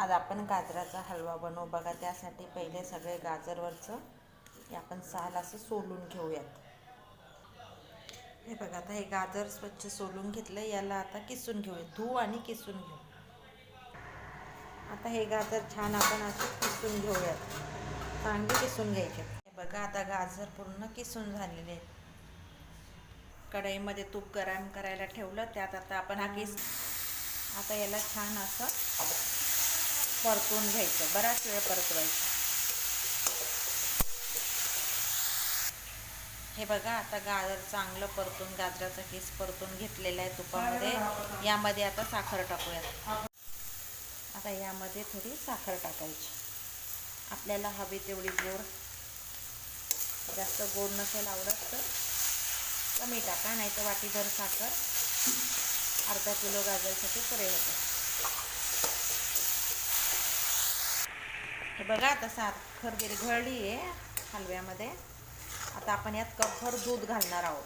आज आपण गाजराचा हलवा बनवू. बघा त्यासाठी पहिले सगळे गाजरवरचं हे आपण साल असं सोलून घेऊयात. हे बघा आता हे गाजर स्वच्छ सोलून घेतलं याला आता किसून घेऊया धू आणि किसून घेऊ. आता हे गाजर छान आपण असे किसून घेऊयात. चांगले किसून घ्यायचे. हे बघा आता गाजर पूर्ण किसून झालेले आहेत. कढईमध्ये तूप गरम करायला ठेवलं. त्यात आता आपण हा किस आता याला छान असं परतून घ्यायचं. बराच वेळ परतवायचं. हे बघा आता गाजर चांगलं परतून गाजराचा केस परतून घेतलेला आहे तुपामध्ये. यामध्ये आता साखर टाकूयात आता यामध्ये थोडी साखर टाकायची. आपल्याला हवी तेवढी गोड जास्त गोड नसेल आवडत तर कमी टाका नाही तर वाटीभर साखर. अर्धा किलो गाजरसाठी पुरे होते. हे बघा आता साखर विरघळली आहे हलव्यामध्ये. आता आपण यात कपभर दूध घालणार आहोत.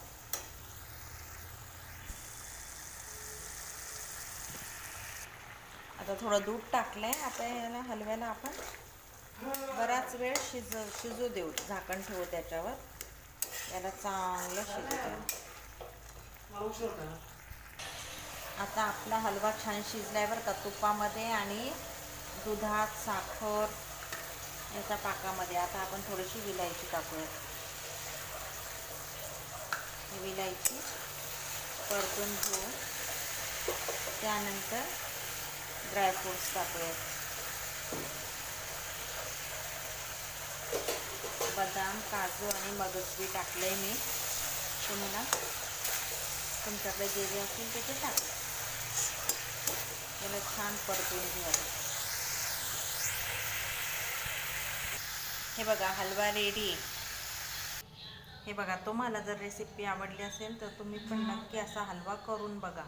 आता थोडं दूध टाकलंय आता याला हलव्याला आपण. बराच वेळ शिज शिजू देऊ. झाकण ठेवू त्याच्यावर. याला चांगलं शिजू देऊ. आता आपला हलवा छान शिजलाय बरं का तुपामध्ये आणि दुधात साखर. ह्याच्या पाकामध्ये. आता आपण थोडीशी विलायची टाकूयात विलायची परतून घेऊ. त्यानंतर ड्रायफ्रूट्स टाकूयात बदाम काजू आणि मगजबी टाकले मी. तुम्हाला तुमच्याकडे जे जे असेल ते टाक. टाका याला छान परतून घेऊया हे बघा हलवा रेडी हे बघा तुम्हाला जर रेसिपी आवडली असेल तर तुम्ही पण नक्की असा हलवा करून बघा.